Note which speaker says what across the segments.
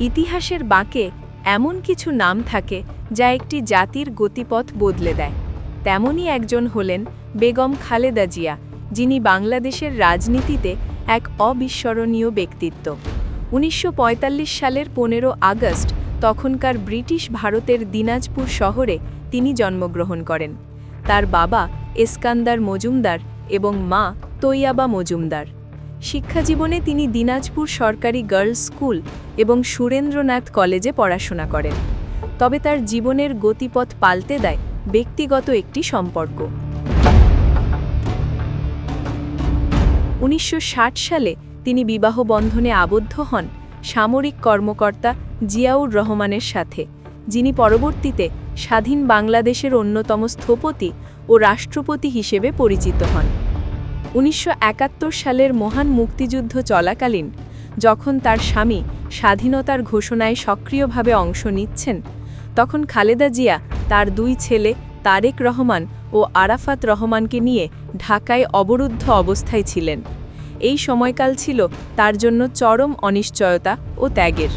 Speaker 1: ইতিহাসের বাঁকে এমন কিছু নাম থাকে যা একটি জাতির গতিপথ বদলে দেয়। তেমনই একজন হলেন বেগম খালেদা জিয়া, যিনি বাংলাদেশের রাজনীতিতে এক অবিস্মরণীয় ব্যক্তিত্ব। উনিশশো পঁয়তাল্লিশ সালের পনেরো আগস্ট তখনকার ব্রিটিশ ভারতের দিনাজপুর শহরে তিনি জন্মগ্রহণ করেন। তার বাবা এসকান্দার মজুমদার এবং মা তৈয়াবা মজুমদার। শিক্ষাজীবনে তিনি দিনাজপুর সরকারি গার্লস স্কুল এবং সুরেন্দ্রনাথ কলেজে পড়াশোনা করেন। তবে তার জীবনের গতিপথ পাল্টে দেয় ব্যক্তিগত একটি সম্পর্ক। উনিশশো ষাট সালে তিনি বিবাহ বন্ধনে আবদ্ধ হন সামরিক কর্মকর্তা জিয়াউর রহমানের সাথে, যিনি পরবর্তীতে স্বাধীন বাংলাদেশের অন্যতম স্থপতি ও রাষ্ট্রপতি হিসেবে পরিচিত হন। উনিশশো একাত্তর সালের মহান মুক্তিযুদ্ধ চলাকালীন, যখন তার স্বামী স্বাধীনতার ঘোষণায় সক্রিয়ভাবে অংশ নিচ্ছেন, তখন খালেদা জিয়া তার দুই ছেলে তারেক রহমান ও আরাফাত রহমানকে নিয়ে ঢাকায় অবরুদ্ধ অবস্থায় ছিলেন। এই সময়কাল ছিল তার জন্য চরম অনিশ্চয়তা ও ত্যাগের।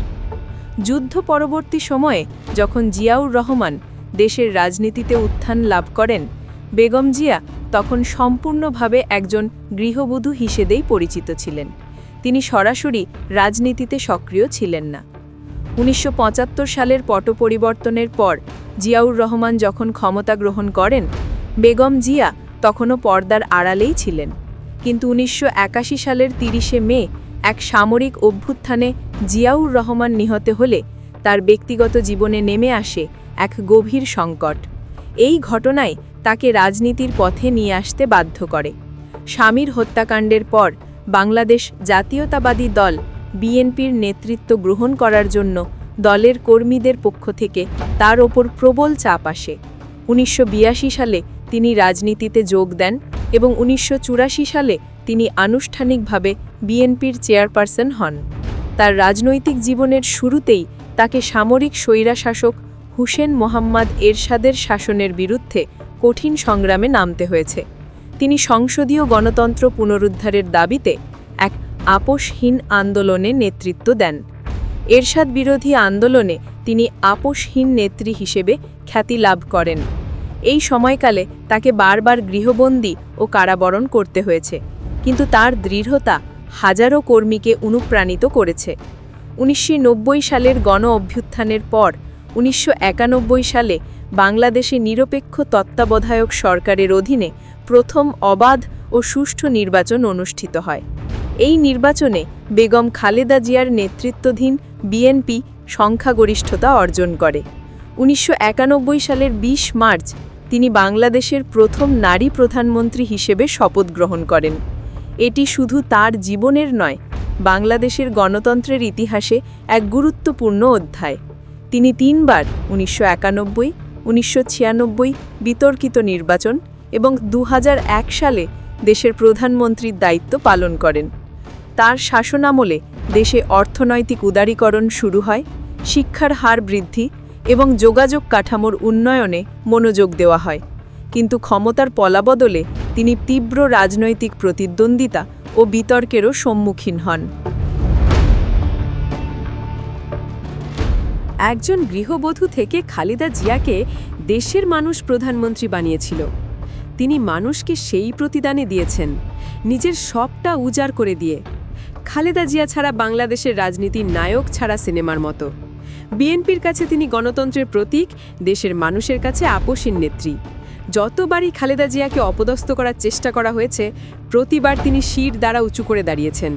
Speaker 1: যুদ্ধ পরবর্তী সময়ে যখন জিয়াউর রহমান দেশের রাজনীতিতে উত্থান লাভ করেন, বেগম জিয়া তখন সম্পূর্ণভাবে একজন গৃহবধূ হিসেবেই পরিচিত ছিলেন। তিনি সরাসরি রাজনীতিতে সক্রিয় ছিলেন না। উনিশশো পঁচাত্তর সালের পট পরিবর্তনের পর জিয়াউর রহমান যখন ক্ষমতা গ্রহণ করেন, বেগম জিয়া তখনও পর্দার আড়ালেই ছিলেন। কিন্তু উনিশশো একাশি সালের তিরিশে মে এক সামরিক অভ্যুত্থানে জিয়াউর রহমান নিহত হলে তার ব্যক্তিগত জীবনে নেমে আসে এক গভীর সংকট। এই ঘটনায় তাকে রাজনীতির পথে নিয়ে আসতে বাধ্য করে। স্বামীর হত্যাকাণ্ডের পর বাংলাদেশ জাতীয়তাবাদী দল বিএনপির নেতৃত্ব গ্রহণ করার জন্য দলের কর্মীদের পক্ষ থেকে তার ওপর প্রবল চাপ আসে। উনিশশো বিরাশি সালে তিনি রাজনীতিতে যোগ দেন এবং উনিশশো চুরাশি সালে তিনি আনুষ্ঠানিকভাবে বিএনপির চেয়ারপারসন হন। তার রাজনৈতিক জীবনের শুরুতেই তাকে সামরিক স্বৈরাশাসক হুসেন মোহাম্মদ এরশাদের শাসনের বিরুদ্ধে কঠিন সংগ্রামে নামতে হয়েছে। তিনি সংসদীয় গণতন্ত্র পুনরুদ্ধারের দাবিতে এক আপোষহীন আন্দোলনে নেতৃত্ব দেন। এরশাদ বিরোধী আন্দোলনে তিনি আপোষহীন নেত্রী হিসেবে খ্যাতি লাভ করেন। এই সময়কালে তাকে বারবার গৃহবন্দী ও কারাবরণ করতে হয়েছে, কিন্তু তার দৃঢ়তা হাজারো কর্মীকে অনুপ্রাণিত করেছে। উনিশশো নব্বই সালের গণ অভ্যুত্থানের পর উনিশশো একানব্বই সালে বাংলাদেশে নিরপেক্ষ তত্ত্বাবধায়ক সরকারের অধীনে প্রথম অবাধ ও সুষ্ঠু নির্বাচন অনুষ্ঠিত হয়। এই নির্বাচনে বেগম খালেদা জিয়ার নেতৃত্বাধীন বিএনপি সংখ্যাগরিষ্ঠতা অর্জন করে। উনিশশো একানব্বই সালের ২০ মার্চ তিনি বাংলাদেশের প্রথম নারী প্রধানমন্ত্রী হিসেবে শপথ গ্রহণ করেন। এটি শুধু তার জীবনের নয়, বাংলাদেশের গণতন্ত্রের ইতিহাসে এক গুরুত্বপূর্ণ অধ্যায়। তিনি তিনবার উনিশশো একানব্বই, উনিশশো বিতর্কিত নির্বাচন এবং দু হাজার এক সালে দেশের প্রধানমন্ত্রীর দায়িত্ব পালন করেন। তার শাসনামলে দেশে অর্থনৈতিক উদারীকরণ শুরু হয়, শিক্ষার হার বৃদ্ধি এবং যোগাযোগ কাঠামোর উন্নয়নে মনোযোগ দেওয়া হয়। কিন্তু ক্ষমতার পলাবদলে তিনি তীব্র রাজনৈতিক প্রতিদ্বন্দ্বিতা ও বিতর্কেরও সম্মুখীন হন। একজন গৃহবধূ থেকে খালেদা জিয়াকে দেশের মানুষ প্রধানমন্ত্রী বানিয়েছিল। তিনি মানুষকে সেই প্রতিদানে দিয়েছেন, নিজের সবটা উজাড় করে দিয়ে। খালেদা জিয়া ছাড়া বাংলাদেশের রাজনীতির নায়ক ছাড়া সিনেমার মতো। বিএনপির কাছে তিনি গণতন্ত্রের প্রতীক, দেশের মানুষের কাছে আপোষীন নেত্রী। যতবারই খালেদা জিয়াকে অপদস্থ করার চেষ্টা করা হয়েছে, প্রতিবার তিনি শির দ্বারা উঁচু করে দাঁড়িয়েছেন।